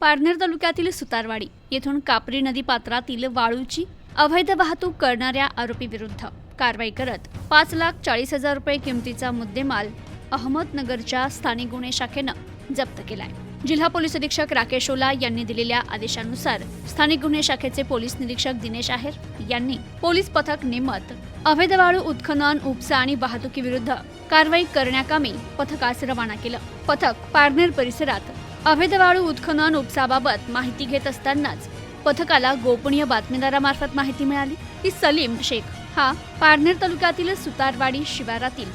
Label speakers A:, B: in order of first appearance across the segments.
A: पारनेर तालुक्यातील सुतारवाडी येथून कापरी नदी पात्रातील वाळूची अवैध वाहतूक करणाऱ्या आरोपीविरुद्ध कारवाई करत पाच लाख चाळीस हजार रुपये किमतीचा मुद्देमाल अहमदनगरच्या स्थानिक गुन्हे शाखेनं जप्त केलाय. जिल्हा पोलीस अधीक्षक राकेश ओला यांनी दिलेल्या आदेशानुसार स्थानिक गुन्हे शाखेचे पोलीस निरीक्षक दिनेश आहेर यांनी पोलीस पथक नेमत अवैध वाळू उत्खनन उपसा आणि वाहतुकीविरुद्ध कारवाई करण्याकामी पथकास रवाना केलं. पथक पारनेर परिसरात अवैध वाळू उत्खनन उपसाबाबत माहिती घेत असतानाच पथकाला गोपनीय बातमीदारामार्फत माहिती मिळाली. की सलीम शेख. हा पारनेर तालुक्यातील सुतारवाडी शिवारातील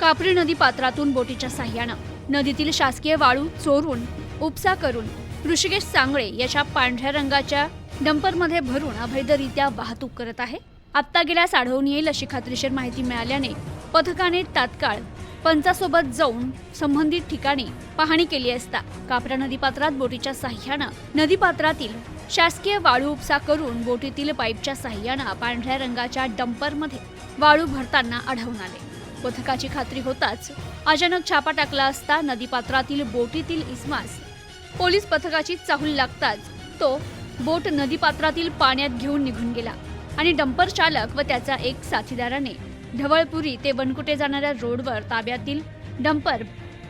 A: कापरी नदी पात्रातून बोटीच्या साह्यानं. नदीतील शासकीय वाळू चोरून उपसा करून ऋषिकेश सांगळे याच्या पांढऱ्या रंगाच्या डंपरमध्ये भरून अवैधरित्या वाहतूक करत आहे. आत्ता गेल्यास आढळून येईल अशी खात्रीशीर माहिती मिळाल्याने पथकाने तात्काळ पंचासोबत जाऊन संबंधित ठिकाणी पाहणी केली असता कापरा नदीपात्रात बोटीच्या साह्यानं नदीपात्रातील शासकीय वाळू उपसा करून बोटीतील पाईपच्या साह्यानं पांढऱ्या रंगाच्या डंपरमध्ये वाळू भरताना आढळून आले. पथकाची खात्री होताच अचानक छापा टाकला असता नदीपात्रातील बोटीतील इस्मास पोलीस पथकाची चाहूल लागताच तो बोट नदीपात्रातील पाण्यात घेऊन निघून गेला आणि डंपर चालक व त्याचा एक साथीदाराने ढवळपुरी ते वनकुटे जाणाऱ्या रोडवर ताब्यातील डंपर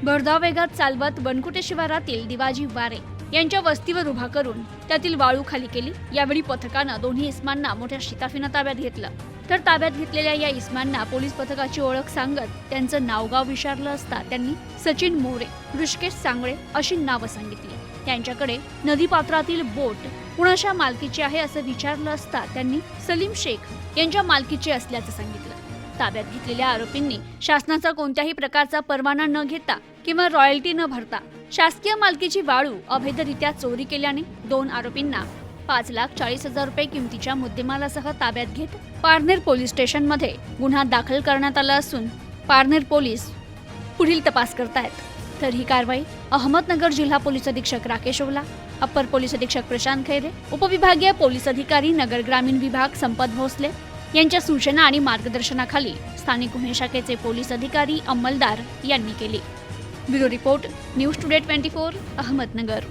A: भरधाव वेगात चालवत वनकुटे शिवारातील दिवाजी वारे यांच्या वस्तीवर उभा करून त्यातील वाळू खाली केली. यावेळी पथकानं दोन्ही इस्मांना मोठ्या शिताफीनं ताब्यात घेतलं. तर ताब्यात घेतलेल्या या इस्मांना पोलीस पथकाची ओळख सांगत त्यांचं नावगाव विचारलं असता त्यांनी सचिन मोरे ऋषिकेश सांगळे अशी नावं सांगितली. त्यांच्याकडे नदीपात्रातील बोट कुणाच्या मालकीची आहे असं विचारलं असता त्यांनी सलीम शेख यांच्या मालकीची असल्याचं सांगितलं. ताब्यात घेतलेल्या आरोपींनी शासनाचा कोणत्याही प्रकारचा परवाना न घेता किंवा रॉयल्टी न भरता शासकीय मालकीची वाळू अवैधरित्या चोरी केल्याने दोन आरोपींना पाच लाख चाळीस हजार रुपये किमतीच्या मुद्देमालासह ताब्यात घेत पारनेर पोलीस स्टेशनमध्ये गुन्हा दाखल करण्यात आला असून पारनेर पोलीस पुढील तपास करतायत. तर ही कारवाई अहमदनगर जिल्हा पोलीस अधीक्षक राकेश ओला अप्पर पोलीस अधीक्षक प्रशांत खैरे उपविभागीय पोलीस अधिकारी नगर ग्रामीण विभाग संपत भोसले यांच्या सूचना आणि मार्गदर्शनाखाली स्थानिक गुन्हे शाखेचे पोलीस अधिकारी अंमलदार यांनी केली. Bureau report news today twenty four Ahmednagar.